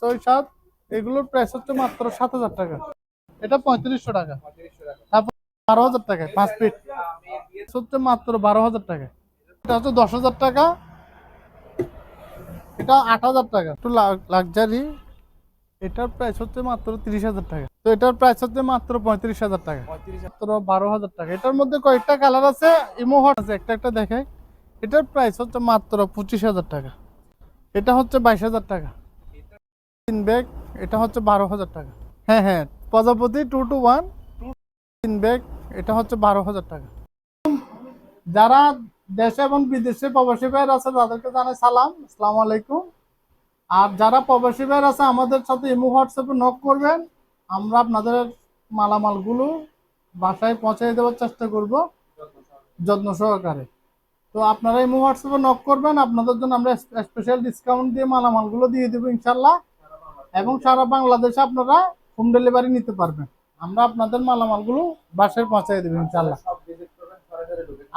ছয় সাত, এগুলোর প্রাইস হচ্ছে মাত্র সাত হাজার টাকা। এটা পঁয়ত্রিশশো টাকা। তারপর বারো হাজার টাকায়, পাঁচ ফিট হচ্ছে মাত্র বারো হাজার টাকা এটা হচ্ছে দশ হাজার টাকা। এটা আট হাজার টাকা। একটু লাক্সারি এটার প্রাইস হচ্ছে মাত্র তিরিশ হাজার টাকা। তো এটার প্রাইস হচ্ছে মাত্র পঁয়ত্রিশ হাজার টাকা। মাত্র বারো হাজার টাকা। এটার মধ্যে কয়েকটা কালার আছে ইমো আছে, একটা একটা দেখাই। এটার প্রাইস হচ্ছে মাত্র পঁচিশ হাজার টাকা। এটা হচ্ছে বাইশ হাজার টাকা। তিন ব্যাগ, এটা হচ্ছে বারো হাজার টাকা। হ্যাঁ হ্যাঁ প্রজাপতি টু টু ওয়ান তিন ব্যাগ, এটা হচ্ছে বারো হাজার টাকা। যারা দেশে এবং বিদেশে প্রবাসী ভাইয়ের আছে, তাদেরকে জানাই সালাম, আসসালামু আলাইকুম। আর যারা প্রবাসী ভাইয়ের আছে, আমাদের সাথে ইমো হোয়াটসঅ্যাপে নক করবেন। আমরা আপনাদের মালামালগুলো বাসায় পৌঁছে দেওয়ার চেষ্টা করব, যত্ন সহকারে। তো আপনারা ইমো হোয়াটসঅ্যাপে নক করবেন, আপনাদের জন্য আমরা স্পেশাল ডিসকাউন্ট দিয়ে মালামালগুলো দিয়ে দেবো, ইনশাল্লাহ। এবং সারা বাংলাদেশে আপনারা হোম ডেলিভারি নিতে পারবেন। আমরা আপনাদের মালামালগুলো বাসায় পৌঁছাই দেবো ইনশাল্লাহ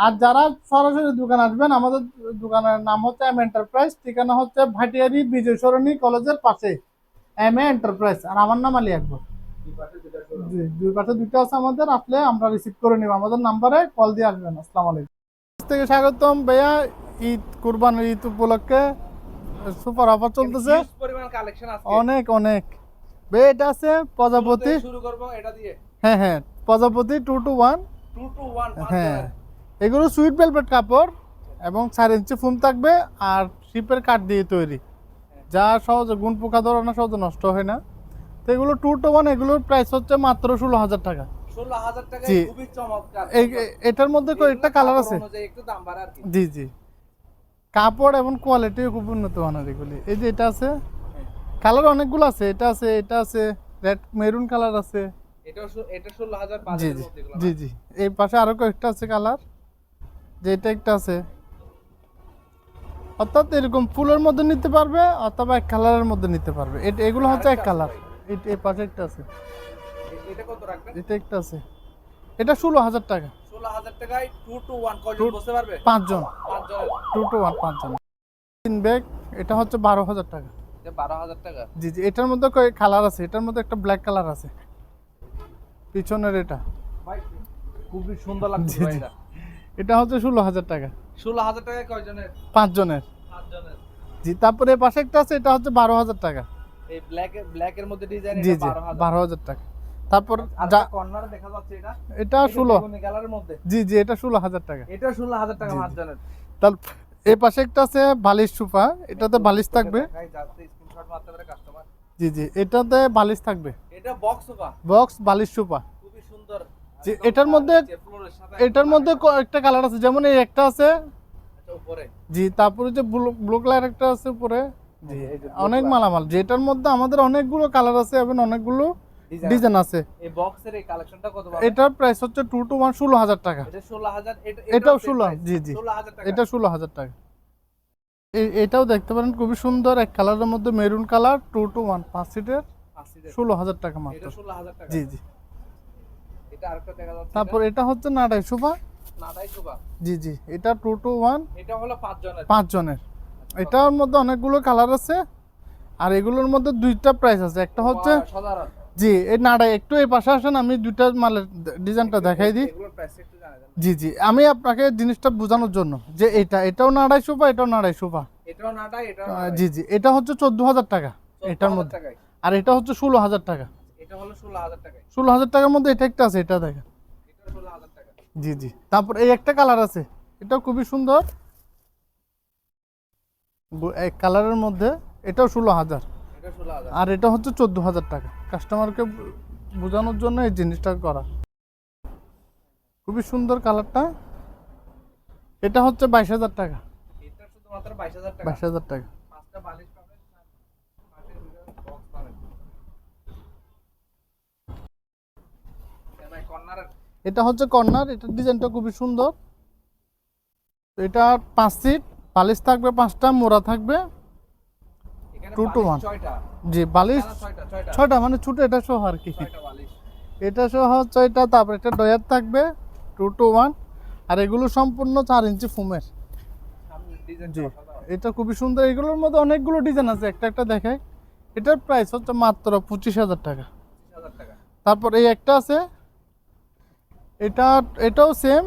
আর যারা সরাসরি দোকান আসবেন আমাদের দোকানের নাম হচ্ছে এম এন্টারপ্রাইজ ঠিকানা হচ্ছে ভাটিয়ারি বিজয় সরণী কলেজের পাশে। এম এ এন্টারপ্রাইজ আর আমার নাম আলী আকবর। জি, দুই পাশে দুটো আছে আমাদের আসলে আমরা রিসিভ করে নিব। আমাদের নাম্বারে কল দিয়ে আসবেন। আসসালামু আলাইকুম। থেকে স্বাগতম। ভাইয়া ঈদ কুরবানির ঈদ উপলক্ষে সুপার অফার চলতেছে। অনেক অনেক। এটা আছে প্রজাপতি। শুরু করব এটা দিয়ে। হ্যাঁ হ্যাঁ প্রজাপতি টু টু ওয়ান 2 টু 1 হ্যাঁ এগুলো সুইট ভেলভেট কাপড় এবং চার ইঞ্চি ফুম থাকবে আর শিপের কাঠ দিয়ে তৈরি। যা সহজে গুণ পোকা ধরে না সহজে নষ্ট হয় না। তো এগুলো টু টু ওয়ান এগুলোর প্রাইস হচ্ছে মাত্র ষোলো হাজার টাকা। 16000 টাকা জি। এটার মধ্যে কয়েকটা কালার আছে। জি জি। কাপড় এবং কোয়ালিটিও খুব উন্নত মানের এগুলি এই যে এটা আছে কালার অনেকগুলো আছে এটা আছে এটা আছে রেড মেরুন কালার আছে। এটাও শো- এটা 16000 জি জি জি জি। এই পাশে আরও কয়েকটা আছে কালার যে এটা একটা আছে। অর্থাৎ এরকম ফুলের মধ্যে নিতে পারবে অথবা এক কালারের মধ্যে নিতে পারবে। এটা এগুলো হচ্ছে এক কালার এই পাশে একটা আছে। এটা কত রাখবেন? এটা একটা আছে। এটা ষোলো হাজার টাকা। 16000 টাকায় 2 টু 1 কয়জন বসতে পারবে? পাঁচজন। পাঁচ জনের টু টু পাঁচজন। তিন ব্যাগ এটা হচ্ছে বারো হাজার টাকা। এটা 12000 টাকা? জি জি এটার মধ্যে কালার আছে? এটার মধ্যে একটা ব্ল্যাক কালার আছে। পিছনের এটা। ভাই খুবই সুন্দর লাগছে ভাই এটা এটা হচ্ছে ষোলো হাজার টাকা। 16000 টাকায় কয়জনের? পাঁচজনের। পাঁচ জনের জি তারপরে পাশে একটা আছে এটা হচ্ছে বারো হাজার টাকা। এই ব্ল্যাক ব্ল্যাক এর মধ্যে ডিজাইন এটা 12000 টাকা। তারপর আর যা কর্নারে দেখা যাচ্ছে এটা? এটা ষোলো। কালারের মধ্যে? জি জি এটা ষোলো হাজার টাকা। এটা 16000 টাকা জি। তার এই পাশে একটা আছে বালিশ সোফা এটাতে বালিশ থাকবে। স্ক্রিনশট মারতে পারে কাস্টমার জি জি এটাতে বালিশ থাকবে। এটা বক্স সোফা। বক্স বালিশ সোফা। খুবই সুন্দর। জি, এটার মধ্যে- এটার মধ্যে একটা কালার আছে যেমন এই একটা আছে। উপরে। জি তারপরে যে ব্লু কালার একটা আছে উপরে। জি অনেক। মালামাল। যেটার মধ্যে আমাদের অনেকগুলো কালার আছে এবং অনেকগুলো ডিজাইন আছে। এই বক্সের এই কালেকশনটা কত এটার প্রাইস হচ্ছে টু টু ওয়ান ষোলো হাজার টাকা। এটা 16000 এটা এটাও 16 জি, জি। 16000 টাকা। এটা ষোলো হাজার টাকা। এই এটাও দেখতে পারেন খুবই সুন্দর। এক কালারের মধ্যে maroon colour two two one পাঁচ সিটের 80 টাকা। মাত্র। এটা 16000 টাকা। জি জি। এটা আরেকটা দেখা যাচ্ছে তারপর এটা। হচ্ছে নাডাই সোফা নাটাই সোফা জি জি। এটা টু টু ওয়ান এটা হলো পাঁচ জনের। পাঁচ জনের। এটার মধ্যে অনেকগুলো কালার আছে। আর এগুলোর মধ্যে দুইটা প্রাইস আছে। একটা হচ্ছে সাধারণ। জি এই নাডাই একটু এই পাশে আসেন আমি দুইটা মালের ডিজাইনটা দেখাই দিই। জি জি আমি আপনাকে জিনিসটা বোঝানোর জন্য যে এটা এটাও নাড়াই সোফা এটাও নাড়াই সোফা। জি জি এটা হচ্ছে চোদ্দ হাজার টাকা এটার মধ্যে। আর এটা হচ্ছে ষোলো হাজার টাকা। এটা হলো 16000 টাকায়। ষোলো হাজার টাকার মধ্যে এটা একটা আছে এটা দেখেন। এটা 16000 টাকা। জি জি তারপর এই একটা কালার আছে এটাও খুবই সুন্দর। এক কালারের মধ্যে এটাও ষোলো হাজার। 16000 আর এটা হচ্ছে চোদ্দ হাজার টাকা। কাস্টমারকে বোঝানোর জন্য এই জিনিসটা করা। খুবই সুন্দর কালারটা। এটা হচ্ছে বাইশ হাজার টাকা। এটা শুধুমাত্র 22000 টাকা। বাইশ হাজার টাকা। এটা হচ্ছে কর্নার এটার ডিজাইনটা খুবই সুন্দর। এটা পাঁচ সিট বালিশ থাকবে পাঁচটা মোড়া থাকবে। To বালিশ one. ছয়টা। জি বালিশ ছয়টা মানে ছোট এটা সহ আর কি। এটা সহ ছয়টা তারপর একটা ডয়ার থাকবে টু টু ওয়ান। আর এগুলো সম্পূর্ণ চার ইঞ্চি ফুমের। জি এটা খুবই সুন্দর। এগুলোর মধ্যে অনেকগুলো ডিজাইন আছে একটা একটা দেখায় এটার প্রাইস হচ্ছে মাত্র পঁচিশ হাজার টাকা। তারপর এই একটা আছে। এটা এটাও সেম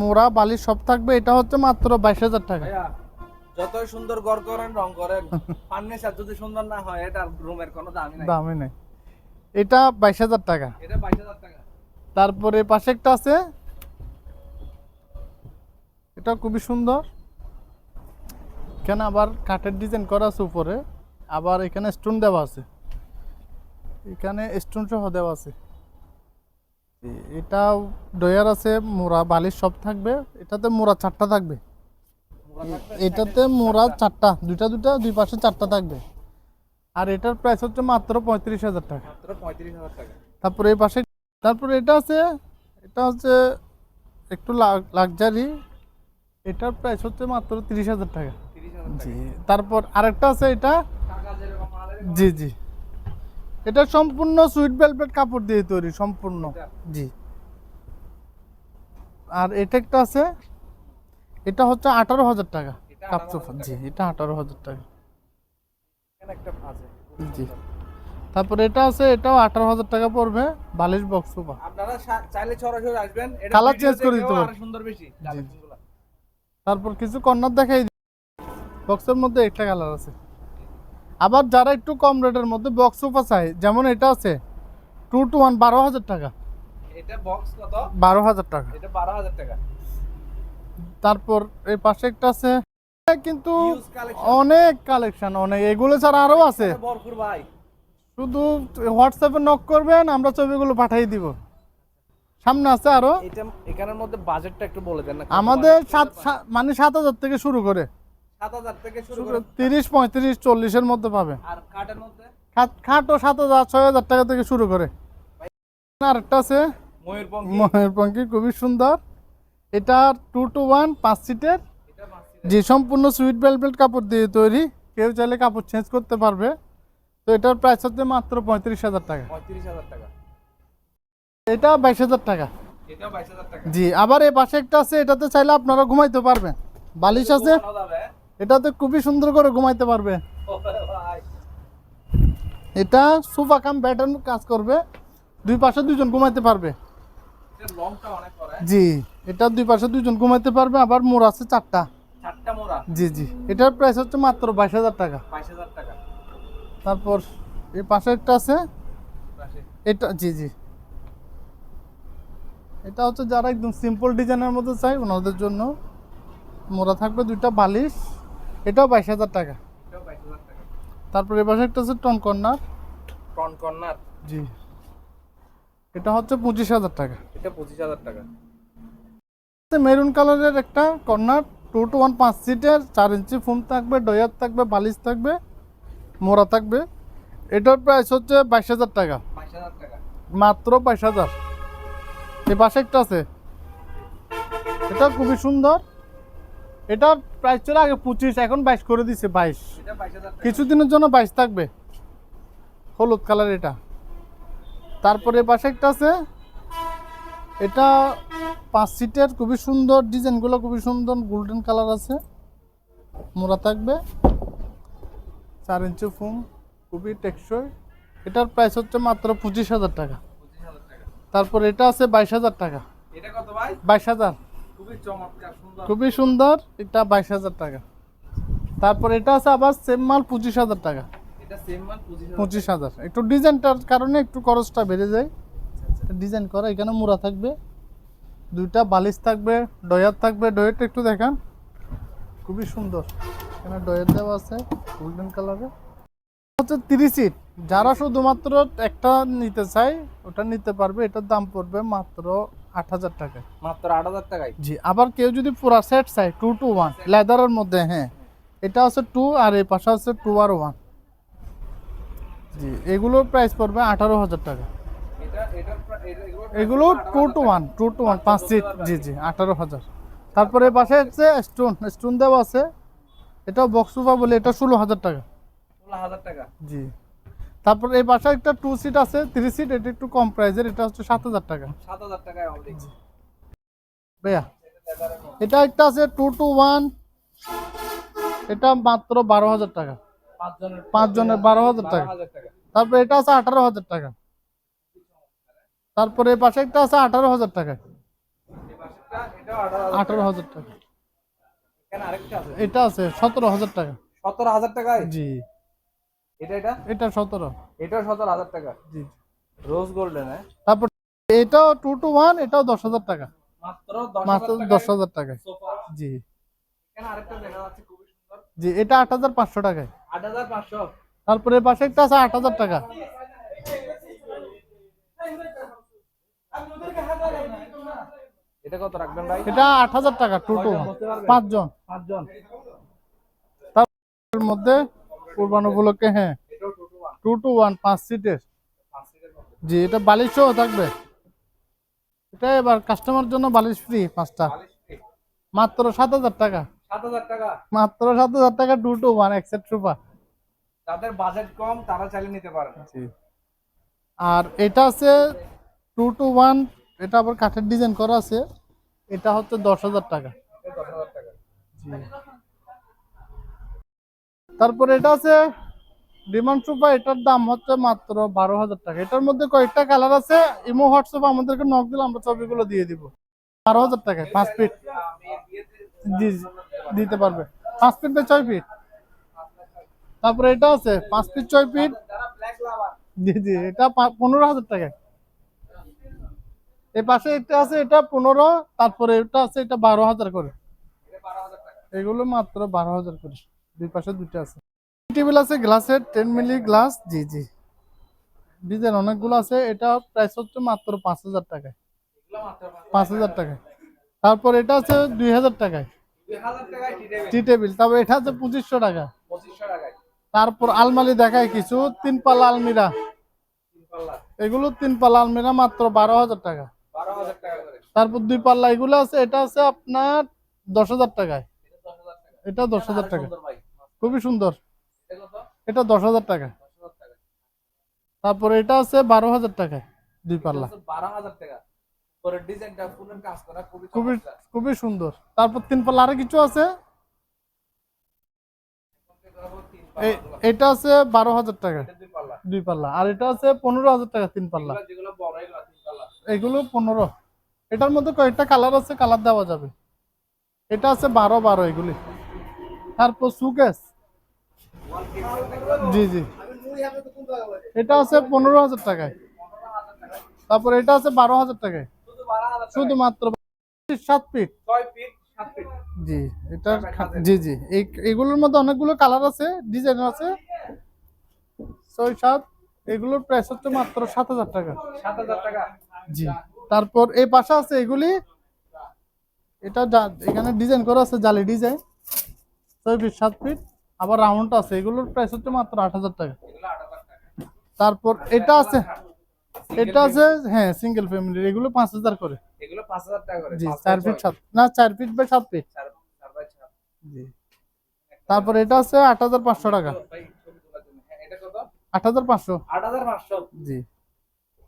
মোড়া বালি সব থাকবে। এটা হচ্ছে মাত্র বাইশ হাজার টাকা। যতই সুন্দর ঘর করেন রং করেন ফার্নিচার যদি সুন্দর না হয় এটা রুমের কোনো দামই নাই। দামই নেই। এটা বাইশ হাজার টাকা। এটা বাইশ হাজার টাকা। তারপরে পাশে একটা আছে। এটা খুবই সুন্দর। এখানে আবার কাঠের ডিজাইন করা আছে উপরে। আবার এখানে স্টোন দেওয়া আছে। এখানে স্টোন সহ দেওয়া আছে। এটা ডয়ার আছে মোড়া বালিশ সব থাকবে। এটাতে মোড়া চারটা থাকবে। এটাতে মোড়া চারটা দুইটা দুইটা দুই পাশে চারটা থাকবে। আর এটার প্রাইস হচ্ছে মাত্র পঁয়ত্রিশ হাজার টাকা। তারপরে এই পাশে তারপরে এটা আছে এটা হচ্ছে একটু লাক্সারি এটার প্রাইস হচ্ছে মাত্র তিরিশ হাজার টাকা। জি তারপর আরেকটা আছে এটা। জি জি। এটা সম্পূর্ণ সুইট ভেলভেট কাপড় দিয়ে তৈরি সম্পূর্ণ। জি। আর এটা একটা আছে এটা হচ্ছে আঠারো হাজার টাকা। এটা কাপ 18,000 সোফা জি এটা আঠারো হাজার টাকা। জি। তারপরে এটা আছে এটাও আঠারো হাজার টাকা পড়বে বালিশ বক্স সোফা আপনারা চাইলে সরাসরি আসবেন। এটা Colour করে দিতে পারবেন। সুন্দর বেশি। তারপর কিছু কর্নার দেখাই বক্সের মধ্যে একটা কালার আছে। আবার যারা একটু কম রেটের মধ্যে বক্স সোফা চাই যেমন এটা আছে টু টু ওয়ান বারো হাজার টাকা। এটা বক্স কত? বারো হাজার টাকা। এটা বারো হাজার টাকা। তারপর এই পাশে একটা আছে। কিন্তু অনেক কালেকশন অনেক। এগুলো ছাড়া আরও আছে। শুধু হোয়াটসঅ্যাপে নক করবেন আমরা ছবিগুলো পাঠিয়ে দিব। সামনে আছে আরও। এখানের মধ্যে বাজেটটা একটু বলে দেন না আমাদের সাত মানে সাত হাজার থেকে শুরু করে। সাত হাজার থেকে শুরু করে। তিরিশ পঁয়ত্রিশ চল্লিশের মধ্যে পাবে। খাটও সাত হাজার ছয় হাজার টাকা থেকে শুরু করে। আরেকটা আছে। ময়ূরপঙ্খী খুবই সুন্দর। এটা টু টু ওয়ান পাঁচ সিটের যে সম্পূর্ণ সুইট বেলভেট কাপড় দিয়ে তৈরি। কেউ চাইলে কাপড় চেঞ্জ করতে পারবে। তো এটার প্রাইস হচ্ছে মাত্র পঁয়ত্রিশ হাজার টাকা। এটা বাইশ হাজার টাকা। জি আবার এ পাশে একটা আছে এটাতে চাইলে আপনারা ঘুমাইতে পারবেন। বালিশ আছে। এটাতে খুবই সুন্দর করে ঘুমাইতে পারবে। এটা সোফা কাম ব্যাটার কাজ করবে। দুই পাশে দুজন ঘুমাইতে পারবে। জি। এটা দুই পাশে দুইজন ঘুমাইতে পারবে আবার মোড় আছে চারটা। চারটা মোড়া জি জি। এটার প্রাইস হচ্ছে মাত্র বাইশ হাজার টাকা। বাইশ হাজার টাকা। তারপর এই পাশে একটা আছে। পাশে। এটা জি জি। এটা হচ্ছে যারা একদম সিম্পল ডিজাইনের মধ্যে চাই ওনাদের জন্য মোড়া থাকবে দুইটা বালিশ। এটাও বাইশ হাজার টাকা। তারপর এ পাশে একটা আছে টন কর্নার। Front corner? জি। এটা হচ্ছে পঁচিশ হাজার টাকা। এটা পঁচিশ হাজার টাকা। মেরুন কালারের একটা কর্নার টু টু ওয়ান পাঁচ সিটের চার ইঞ্চি ফোম থাকবে ডয়ার থাকবে বালিশ থাকবে মোড়া থাকবে। এটার প্রাইস হচ্ছে বাইশ হাজার টাকা। মাত্র বাইশ হাজার। এই পাশে একটা আছে। এটা খুবই সুন্দর। এটা প্রাইস ছিল আগে পঁচিশ এখন বাইশ করে দিছে বাইশ। কিছুদিনের জন্য বাইশ থাকবে। হলুদ কালার এটা। তারপরে এ পাশে একটা আছে। এটা পাঁচ সিটের খুবই সুন্দর ডিজাইনগুলো খুবই সুন্দর গোল্ডেন কালার আছে। মোড়া থাকবে। চার ইঞ্চি ফুম খুবই টেকসই এটার প্রাইস হচ্ছে মাত্র পঁচিশ হাজার টাকা। তারপর এটা আছে বাইশ হাজার টাকা। বাইশ হাজার। খুবই সুন্দর। এটা বাইশ হাজার টাকা। তারপর এটা আছে আবার সেম মাল পঁচিশ হাজার টাকা। পঁচিশ হাজার একটু ডিজাইনটার কারণে একটু খরচটা বেড়ে যায়। ডিজাইন করা এখানে মোড়া থাকবে দুইটা বালিশ থাকবে ডয়ার থাকবে ডয়ারটা একটু দেখান। খুবই সুন্দর। এখানে ডয়ার দেওয়া আছে গোল্ডেন কালারে। হচ্ছে তিরিশ সিট যারা শুধুমাত্র একটা নিতে চায় ওটা নিতে পারবে। এটার দাম পড়বে মাত্র আট হাজার টাকা। মাত্র আট হাজার টাকায়? জি আবার কেউ যদি পুরা সেট চায় টু টু ওয়ান লেদারের মধ্যে হ্যাঁ। এটা আছে টু আর এই পাশে আছে টু আর ওয়ান জি এগুলোর প্রাইস পড়বে আঠারো হাজার টাকা। এগুলো two two one two two one পাঁচ সিট জি জি আঠারো হাজার। তারপরে পাশে হচ্ছে স্টোন স্টোন দেওয়া আছে। এটা বক্সুফা বলে এটা ষোলো হাজার টাকা। ষোলো হাজার টাকা। জি। তারপর এই পাশে একটা টু সিট আছে থ্রি সিট এটা একটু কম প্রাইসের এটা হচ্ছে সাত হাজার টাকা। সাত হাজার টাকায় ভাইয়া এটা একটা আছে টু টু ওয়ান এটা মাত্র বারো হাজার টাকা। পাঁচ জনের বারো টাকা। হাজার টাকা। তারপর এটা আছে আঠারো হাজার টাকা। তারপরে পাশে একটা আছে আঠারো হাজার টাকা। আঠারো হাজার টাকা। এটা আছে সতেরো হাজার টাকা। সতেরো হাজার টাকায়? জি। এটা এটা? এটা সতেরো। এটাও সতেরো হাজার টাকা? জি। রোজ গোল্ডেন হ্যাঁ? তারপর এটাও টু টু ওয়ান এটাও দশ হাজার টাকা। মাত্র দশ হাজার সোফা জি। জি এটা আট হাজার পাঁচশো টাকায়। আট হাজার পাঁচশো। তারপরে পাশে একটা আছে আট হাজার টাকা। এটা কত রাখবেন ভাই? এটা আট হাজার টাকা টু টু কয়জন? বসতে পারবে? পাঁচজন। পাঁচজন। এর মধ্যে কোরবান উপলক্ষে হ্যাঁ। টোটো টু টু ওয়ান পাঁচ সিটের জি এটা বালিশও থাকবে। এটা এবার কাস্টমার জন্য বালিশ ফ্রি পাঁচটা। মাত্র সাত হাজার টাকা। মাত্র সাত হাজার টাকা টু টু ওয়ান একসেট সুপার যাদের বাজেট কম তারা চাইলে নিতে পারেন জি। আর এটা আছে টু টু ওয়ান এটা আবার কাঠের ডিজাইন করা আছে, এটা হচ্ছে দশ হাজার টাকা। তারপরে এটা আছে ডিমান্ড সুপা এটার দাম হচ্ছে মাত্র বারো হাজার টাকা। এটার মধ্যে কয়েকটা কালার আছে ইমো হোয়াটসঅ্যাপ আমাদেরকে নক দিলে আমরা ছবিগুলো দিয়ে দিব। বারো হাজার টাকায়, পাঁচ ফিট দিতে পারবে। পাঁচ ফিট বা ছয় ফিট তারপরে এটা আছে, পাঁচ ফিট ছয় ফিট জি জি, এটা পনেরো হাজার টাকায়। এই পাশে এটা আছে, এটা পনেরো, তারপরে এটা আছে, এটা বারো হাজার করে। এগুলো মাত্র বারো হাজার করে। দুই পাশে দুইটা আছে। টেবিল আছে গ্লাসের টেন মিলি গ্লাস, জি জি। ডিজাইন অনেকগুলো আছে, এটা প্রাইস হচ্ছে মাত্র পাঁচ হাজার টাকায়। পাঁচ হাজার টাকায়। তারপর এটা আছে দুই হাজার টাকায়। টি টেবিল তারপর এটা আছে পঁচিশশো টাকা। তারপর আলমারি দেখায় কিছু তিন পাল্লা আলমিরা। এগুলো তিন পাল্লা আলমিরা মাত্র বারো হাজার টাকা। তারপর দুই পাল্লা এগুলো আছে এটা আছে আপনার দশ হাজার টাকায়। এটা দশ হাজার টাকা খুবই সুন্দর। এটা দশ হাজার টাকা। তারপর এটা আছে বারো হাজার টাকায় দুই পাল্লা। খুবই খুবই সুন্দর। তারপর তিন পাল্লা আরও কিছু আছে। এটা আছে বারো হাজার টাকা। দুই পাল্লা। আর এটা আছে পনেরো হাজার টাকা তিন পাল্লা। এগুলো পনেরো। এটার মধ্যে কয়েকটা কালার আছে কালার দেওয়া যাবে। এটা আছে বারো বারো এগুলি। তারপর সুকেস জি জি। এটা আছে পনেরো হাজার টাকায়। তারপর এটা আছে বারো হাজার টাকায়। শুধুমাত্র সাত ফিট জি এটা জি জি। এই এগুলোর মধ্যে অনেকগুলো কালার আছে ডিজাইন আছে। ছয় সাত। এগুলোর প্রাইস হচ্ছে মাত্র সাত হাজার টাকা। সাত হাজার টাকা। জি। তারপর এই পাশে আছে এগুলি। এটা এখানে ডিজাইন করা আছে জালি ডিজাইন ছয় ফিট সাত ফিট আবার রাউন্ড আছে। এগুলোর প্রাইস হচ্ছে মাত্র আট হাজার টাকা। তারপর এটা আছে। এটা আছে হ্যাঁ সিঙ্গেল ফ্যামিলির এগুলো পাঁচ হাজার করে। এগুলো পাঁচ হাজার টাকা করে। জি চার ফিট সাত না চার ফিট বাই সাত ফিট জি। তারপর এটা আছে আট হাজার পাঁচশো টাকা। হ্যাঁ আট হাজার পাঁচশো। আট হাজার পাঁচশো। জি।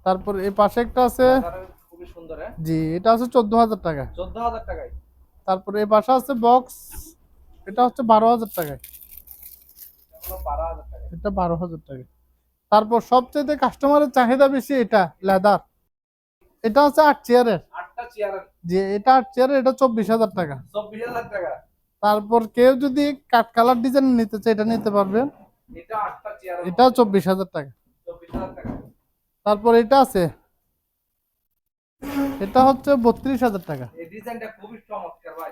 তারপর এই পাশে একটা আছে। খুবই সুন্দর হ্যাঁ? জি এটা আছে চোদ্দ হাজার টাকা চোদ্দ হাজার টাকায়। তারপর এই পাশে আছে বক্স। এটা হচ্ছে বারো হাজার টাকায়। এটা বারো হাজার টাকা তারপর সবচেয়ে কাস্টমারের চাহিদা বেশি এটা লেদার। এটা হচ্ছে আট চেয়ারের। যে এটা আট চেয়ারের এটা চব্বিশ হাজার টাকা। চব্বিশ হাজার টাকা। তারপর কেউ যদি কাট কালার ডিজাইন নিতে চায় এটা নিতে পারবেন। এটা চব্বিশ হাজার টাকা। চব্বিশ হাজার টাকা। তারপর এটা আছে। এটা হচ্ছে বত্রিশ হাজার টাকা।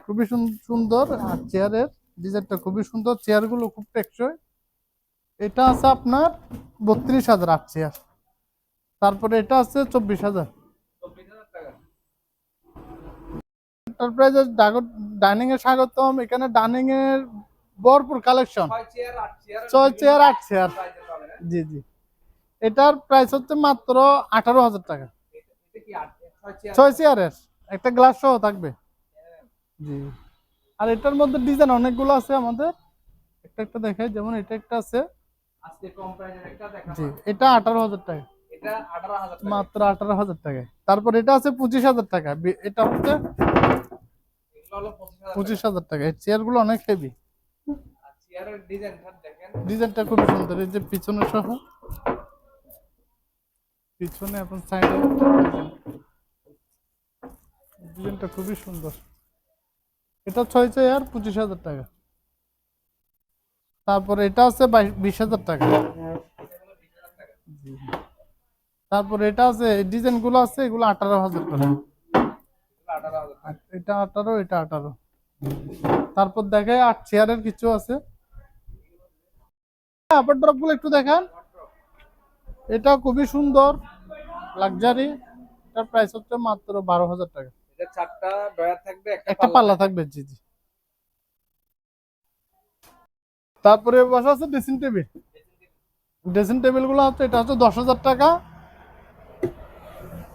খুবই সুন্দর। আর চেয়ারের ডিজাইনটা খুবই সুন্দর। চেয়ারগুলো খুব টেকসই। এটা আছে আপনার বত্রিশ হাজার আট চেয়ার তারপরে এটা আছে চব্বিশ হাজার। এন্টারপ্রাইজের ডাইনিং স্বাগতম। এখানে ডাইনিং এর ভরপুর কালেকশন ছয় চেয়ার আট চেয়ার জি জি। এটার প্রাইস হচ্ছে মাত্র আঠারো হাজার টাকা। ছয় চেয়ার চেয়ারের একটা গ্লাস সহ থাকবে। জি। আর এটার মধ্যে ডিজাইন অনেকগুলো আছে আমাদের। একটা একটা দেখাই যেমন এটা একটা আছে। দেখা জি এটা আঠারো হাজার টাকা। মাত্র আঠারো হাজার টাকায়। তারপর এটা আছে পঁচিশ হাজার টাকা। এটা হচ্ছে পঁচিশ হাজার টাকা। এই চেয়ারগুলো অনেক হেভি ডিজাইনটা খুবই সুন্দর। এই যে পিছনে সহ। পিছনে এবং সাইডে ডিজাইনটা খুবই সুন্দর। এটা ছয় ছয় আর পঁচিশ হাজার টাকা। তারপরে এটা আছে বিশ হাজার টাকা। তারপরে এটা আছে ডিজাইনগুলো আছে, এগুলো আঠারো হাজার টাকা এটা আঠারো এটা আঠারো। তারপর দেখায় আট চেয়ারের কিছু আছে। আপার ড্রপগুলো একটু দেখান। এটা খুবই সুন্দর লাক্সারি এটার প্রাইস হচ্ছে মাত্র বারো হাজার টাকা। এটা চারটা ডয়ার থাকবে একটা পাল্লা থাকবে জি জি। তারপরে বসা আছে ড্রেসিং টেবিল ড্রেসিং টেবিলগুলো হচ্ছে এটা হচ্ছে দশ হাজার টাকা।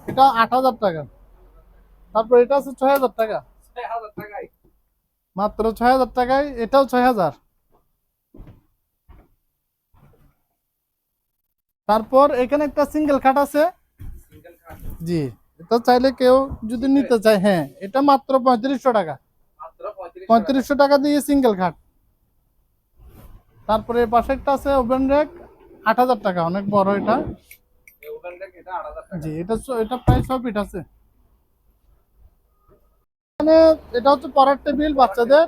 এটা আট হাজার টাকা। তারপর এটা আছে ছয় হাজার টাকা। মাত্র ছয় হাজার টাকায় এটাও ছয় হাজার। তারপর এখানে একটা সিঙ্গেল খাট আছে। জি এটা চাইলে কেউ যদি নিতে চায় হ্যাঁ এটা মাত্র পঁয়ত্রিশশো টাকা। পঁয়ত্রিশশো টাকা। দিয়ে সিঙ্গেল খাট তারপরে পাশে একটা আছে ওভেন রেক আট হাজার টাকা অনেক বড় এটা। জি এটা ছ- এটা প্রায় ছয় ফিট আছে। এখানে এটা হচ্ছে পড়ার টেবিল বাচ্চাদের।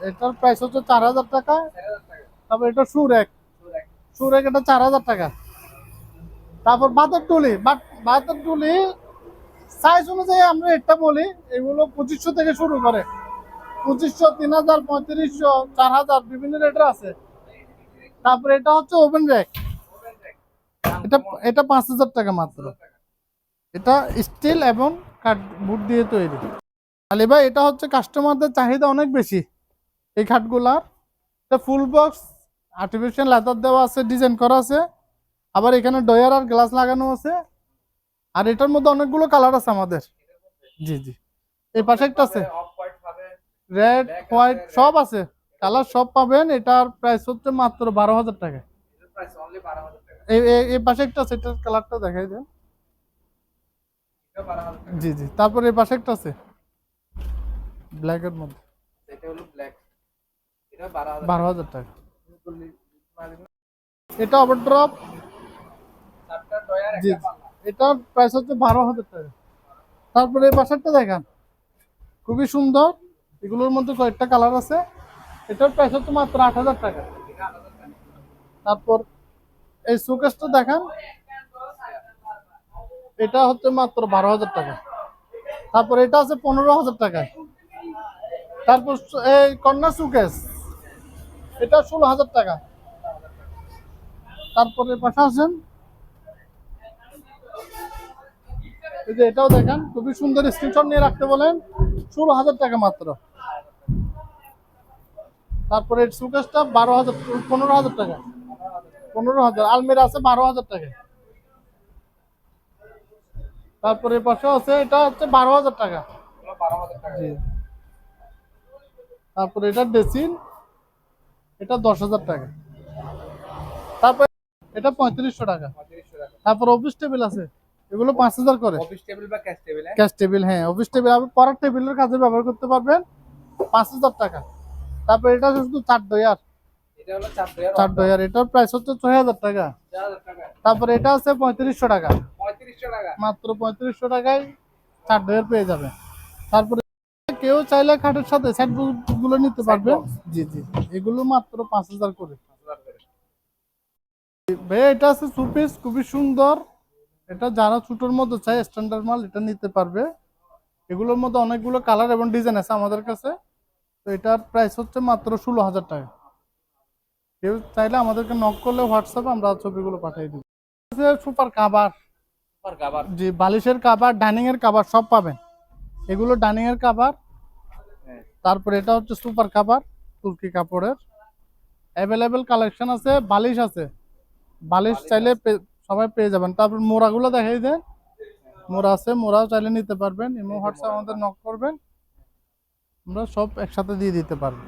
এটার প্রাইস হচ্ছে চার হাজার টাকা। তারপর এটা র্যাক শুধু এক এটা চার হাজার টাকা। তারপর বাতের টুলি বাত- বাতের টুলি সাইজ অনুযায়ী আমরা এটা বলি, এগুলো পঁচিশশো থেকে শুরু করে। পঁচিশশো, তিন হাজার, পঁয়ত্রিশশো, চার হাজার, বিভিন্ন রেটের আছে। তারপরে এটা হচ্ছে ওভেন র্যাক এটা এটা পাঁচ হাজার টাকা মাত্র। এটা স্টিল এবং কাঠবোর্ড দিয়ে তৈরি। আলী ভাই, এটা হচ্ছে কাস্টমারদের চাহিদা অনেক বেশি। এই খাটগুলার। এটা ফুল বক্স আর্টিফিশিয়াল লেদার দেওয়া আছে ডিজাইন করা আছে। আবার এখানে ডয়ার আর গ্লাস লাগানো আছে। আর এটার মধ্যে অনেকগুলো কালার আছে আমাদের। জি জি। এই পাশে একটা আছে। রেড হোয়াইট সব আছে। কালার সব পাবেন। এটার প্রাইস হচ্ছে মাত্র বারো হাজার টাকা। এই পাশে একটা আছে। এটার কালারটা দেখাই দেন। জি জি। তারপরে এই পাশে একটা আছে। ব্ল্যাকের মধ্যে। বারো হাজার টাকা। এটা ওভার ড্রপ চারটা ডয়ার জি এটার প্রাইস হচ্ছে বারো হাজার টাকা। তারপরে এই পাশেরটা দেখান খুবই সুন্দর। এগুলোর মধ্যে কয়েকটা কালার আছে। এটার প্রাইস হচ্ছে মাত্র আট হাজার টাকা। এটা টাকা তারপর এই সুকেসটা দেখান এটা হচ্ছে মাত্র বারো হাজার টাকা। তারপর এটা আছে পনেরো হাজার টাকায় তারপর এই কন্যা সুকেস এটা ষোলো হাজার টাকা। তারপরে পাশে আছেন এই যে এটাও দেখেন, খুবই সুন্দর স্ক্রিনশট নিয়ে রাখতে বলেন, ষোলো হাজার টাকা মাত্র। তারপরে এই সুকেসটা বারো হাজার, পনেরো হাজার টাকা। পনেরো হাজার, আলমিরা আছে বারো হাজার টাকা। তারপরে পাশে আছে, এটা হচ্ছে বারো হাজার টাকা। জি। তারপরে এটা ডেসিন এটা দশ হাজার টাকা। তারপরে এটা পঁয়ত্রিশশো টাকা। তারপর অফিস টেবিল আছে। এগুলো পাঁচ হাজার করে। অফিস টেবিল বা ক্যাশ টেবিল ক্যাশ টেবিল হ্যাঁ অফিস টেবিল আপনি পড়ার টেবিলের কাজে ব্যবহার করতে পারবেন পাঁচ হাজার টাকা। তারপর এটা শুধু চার ডয়ার। চার ডয়ার এটার প্রাইস হচ্ছে ছয় হাজার টাকা। তারপরে এটা আছে পঁয়ত্রিশশো টাকা। মাত্র পঁয়ত্রিশশো টাকায় চার ডয়ের পেয়ে যাবে। তারপরে কেউ চাইলে খাটের সাথে সেটগুলো নিতে পারবে। জি জি এগুলো মাত্র পাঁচ হাজার করে। ভাই এটা আছে সুপিস খুবই সুন্দর। এটা যারা ছোটোর মধ্যে চাই স্ট্যান্ডার্ড মাল এটা নিতে পারবে। এগুলোর মধ্যে অনেকগুলো কালার এবং ডিজাইন আছে আমাদের কাছে। তো এটার প্রাইস হচ্ছে মাত্র ষোলো হাজার টাকা। কেউ চাইলে আমাদেরকে নক করলে হোয়াটসঅ্যাপে আমরা ছবিগুলো পাঠিয়ে দিব। সুপার কাবার জি বালিশের কাবার ডাইনিং এর কাভার সব পাবেন। এগুলো ডাইনিং এর কাভার হ্যাঁ। তারপরে এটা হচ্ছে সুপার কাভার তুর্কি কাপড়ের। অ্যাভেলেবেল কালেকশন আছে বালিশ আছে। বালিশ চাইলে সবাই পেয়ে যাবেন। তারপর মোড়াগুলো দেখাই দেন। মোড়া আছে, মোড়াও চাইলে নিতে পারবেন। ইমো, হোয়াটসঅ্যাপ আমাদের নক করবেন। আমরা সব একসাথে দিয়ে দিতে পারব।